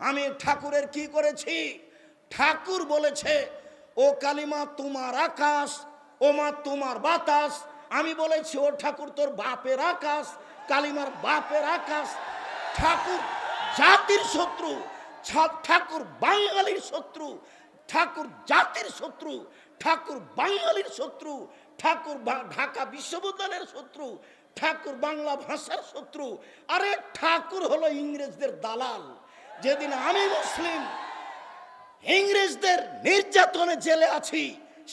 আমি ঠাকুরের কি করেছি? ঠাকুর বলেছে, ও কালিমা তোমার আকাশ, ও মা তোমার বাতাস। আমি বলেছি, ও ঠাকুর তোর বাপের আকাশ, কালিমার বাপের আকাশ। ঠাকুর জাতির শত্রু ঠাকুর বাঙালির শত্রু, ঠাকুর জাতির শত্রু, ঠাকুর বাঙালির শত্রু, ঠাকুর ঢাকা বিশ্ববিদ্যালয়ের শত্রু, ঠাকুর বাংলা ভাষার শত্রু। আরে ঠাকুর হলো ইংরেজদের দালাল। যেদিন আমি মুসলিম, ইংরেজদের নির্যাতনে জেলে আছি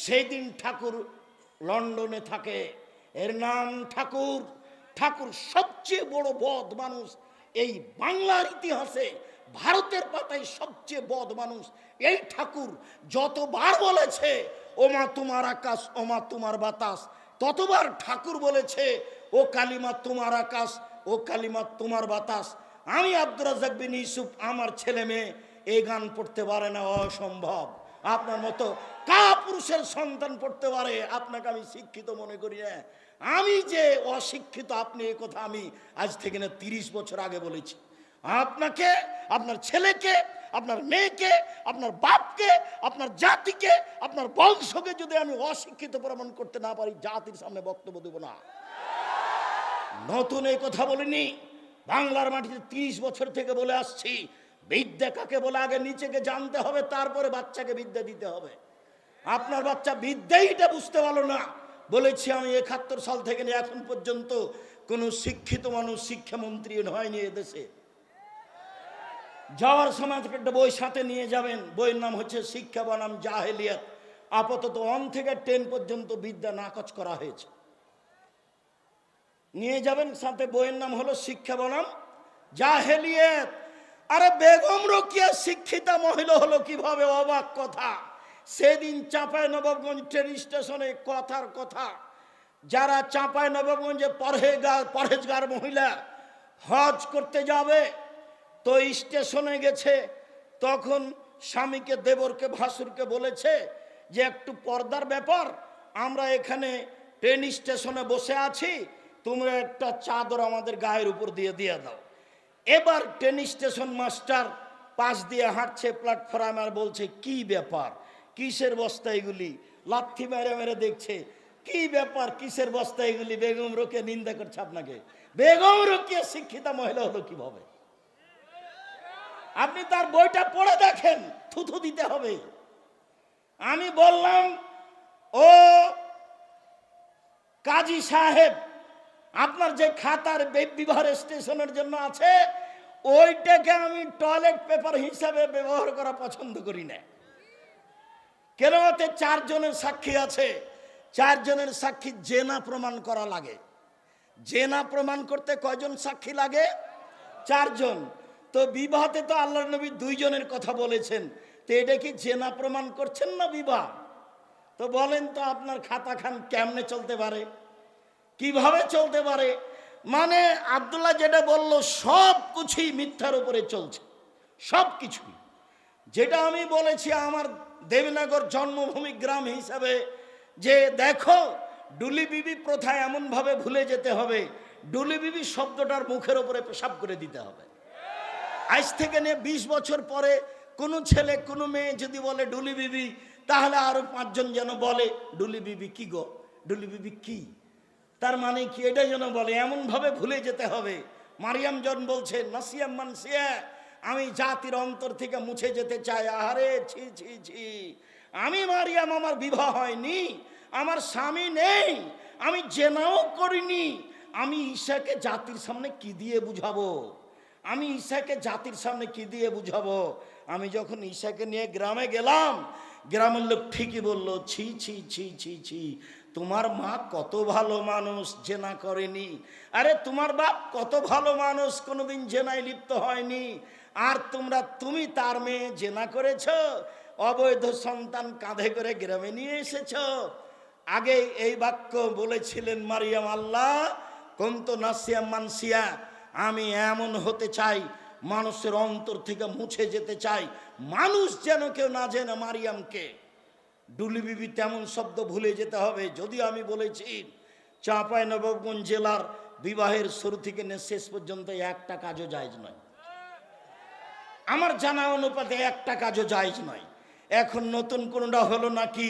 সেই দিন ঠাকুর লন্ডনে থাকে। এর নাম ঠাকুর। ঠাকুর সবচেয়ে বড় বদ মানুষ। এই বাংলার ইতিহাসে ভারতের পাতায় সবচেয়ে বদ মানুষ এই ঠাকুর। যতবার বলেছে, ওমা তোমার আকাশ, ওমা তোমার বাতাস, ততবার ঠাকুর বলেছে, ও কালিমা তোমার আকাশ, ও কালিমা তোমার বাতাস। আমি আব্দুর রাজাক বিন ইউসুফ, আমার ছেলে মেয়ে, এই গান পড়তে পারে না, অসম্ভব। আপনার মতো কা পুরুষের সন্তান পড়তে পারে, আপনাকে আমি শিক্ষিত মনে করি না। আমি যে অশিক্ষিত, আপনি এই কথা আমি আজ থেকে না তিরিশ বছর আগে বলেছি। আপনাকে, আপনার ছেলেকে, আপনার মেয়েকে, আপনার বাপকে, আপনার জাতিকে, আপনার বংশকে যদি আমি অশিক্ষিত প্রমাণ করতে না পারি, জাতির সামনে বক্তব্য দেব না। নতুন এই কথা বলিনি। বাংলার মাটিতে তিরিশ বছর থেকে বলে আসছি, বিদ্যা কাকে বলে আগে নিচেকে জানতে হবে, তারপরে বাচ্চাকে বিদ্যা দিতে হবে। আপনার বাচ্চা বিদ্যাইটা বুঝতে পারল না। বলেছি আমি একাত্তর সাল থেকে এখন পর্যন্ত কোনো শিক্ষিত মানুষ, শিক্ষামন্ত্রী হয়নি এদেশে। যাওয়ার সময় একটা বই সাথে নিয়ে যাবেন। বইয়ের নাম হচ্ছে শিক্ষা বনাম জাহেলিয়াত। আপাতত ওয়ান থেকে টেন পর্যন্ত বিদ্যা নাকচ করা হয়েছে। নিয়ে যাবেন, সাথে বইয়ের নাম হলো শিক্ষা বনাম। জাহেলিয়াত। আরে বেগম রকিয়া শিক্ষিতা মহিলা হলো কীভাবে অবাক কথা। সেদিন চাঁপাই নবাবগঞ্জ ট্রেন স্টেশনে কথার কথা। যারা চাঁপাই নবাবগঞ্জে পরহেগার পরহেজগার মহিলা হজ করতে যাবে, তো স্টেশনে গেছে। তখন স্বামীকে, দেবরকে, ভাসুরকে বলেছে যে, একটু পর্দার ব্যাপার, আমরা এখানে ট্রেন স্টেশনে বসে আছি তোমরা একটা চাদর আমাদের গায়ের উপর দিয়ে দিয়ে দাও। এবার ট্রেন স্টেশন মাস্টার পাশ দিয়ে হাঁটছে প্ল্যাটফর্মে আর বলছে, কি ব্যাপার? কিসের বস্তা এগুলি? লাথি মেরে মেরে দেখছে, কি ব্যাপার? কিসের বস্তা এগুলি? বেগম রোকে নিন্দা করছে আপনাকে। বেগম রোকে শিক্ষিতা মহিলা হলো কীভাবে? আপনি তার বইটা পড়ে দেখেন, থুথু দিতে হবে। আমি বললাম, ও কাজী সাহেব আপনার যে খাতার বে- বিবাহ স্টেশনের জন্য আছে, ওইটাকে আমি টয়লেট পেপার হিসাবে ব্যবহার করা পছন্দ করি না। কেন ওতে চারজনের সাক্ষী আছে? চারজনের সাক্ষী জেনা প্রমাণ করা লাগে। জেনা প্রমাণ করতে কয়জন সাক্ষী লাগে? চারজন। তো বিবাহতে তো আল্লাহ নবী দুইজনের কথা বলেছেন। তো এটা কি জেনা প্রমাণ করছেন না বিবাহ? তো বলেন তো আপনার খাতা খান কেমনে চলতে পারে? কীভাবে চলতে পারে? মানে আব্দুল্লাহ যেটা বলল, সব কিছুই মিথ্যার উপরে চলছে। সব কিছুই। যেটা আমি বলেছি আমার দেবনগর জন্মভূমি গ্রাম হিসাবে, যে দেখো, ডুলি বিবি প্রথা এমনভাবে ভুলে যেতে হবে। ডুলি বিবি শব্দটার মুখের উপরে পেশাব করে দিতে হবে। আজ থেকে নিয়ে বিশ বছর পরে কোনো ছেলে, কোনো মেয়ে যদি বলে ডুলি বিবি, তাহলে আরও পাঁচজন যেন বলে, ডুলি বিবি কি গো? ডুলি বিবি কি? তার মানে কি? এটা যেন বলে, এমনভাবে ভুলে যেতে হবে। মারিয়াম জন বলছে নাসিয়াম মানসিয়া আমি জাতির অন্তর থেকে মুছে যেতে চাই। আহারে, ছি ছি ছি। আমি মারিয়াম, আমার বিবাহ হয়নি, আমার স্বামী নেই, আমি জেনাও করিনি। আমি ঈশাকে জাতির সামনে কি দিয়ে বুঝাবো? আমি ঈশাকে জাতির সামনে কি দিয়ে বুঝাবো? আমি যখন ঈশাকে নিয়ে গ্রামে গেলাম, গ্রামের লোক ঠিকই বলল, ছি ছি ছি ছি ছি। তোমার মা কত ভালো মানুষ, জেনা করেনি। আরে তোমার বাপ কত ভালো মানুষ, কোনোদিন জেনায় লিপ্ত হয়নি। আর তোমরা, তুমি তার মেয়ে জেনা করেছ, অবৈধ সন্তান কাঁধে করে গ্রামে নিয়ে এসেছ। আগে এই বাক্য বলেছিলেন মারিয়াম, আল্লাহ, কন্ত নাসিয়া মানসিয়া, আমি এমন হতে চাই, মানুষের অন্তর থেকে মুছে যেতে চাই। মানুষ যেন কেউ না জেনে মারিয়ামকে। ডুলি বিবি তেমন শব্দ ভুলে যেতে হবে। যদি আমি বলেছি, চাঁপাই নবাবগঞ্জ জেলার বিবাহের শুরু থেকে নে শেষ পর্যন্ত একটা কাজও জায়জ নয়। আমার জানা অনুপাতে একটা কাজও জায়জ নয়। এখন নতুন কোনটা হলো নাকি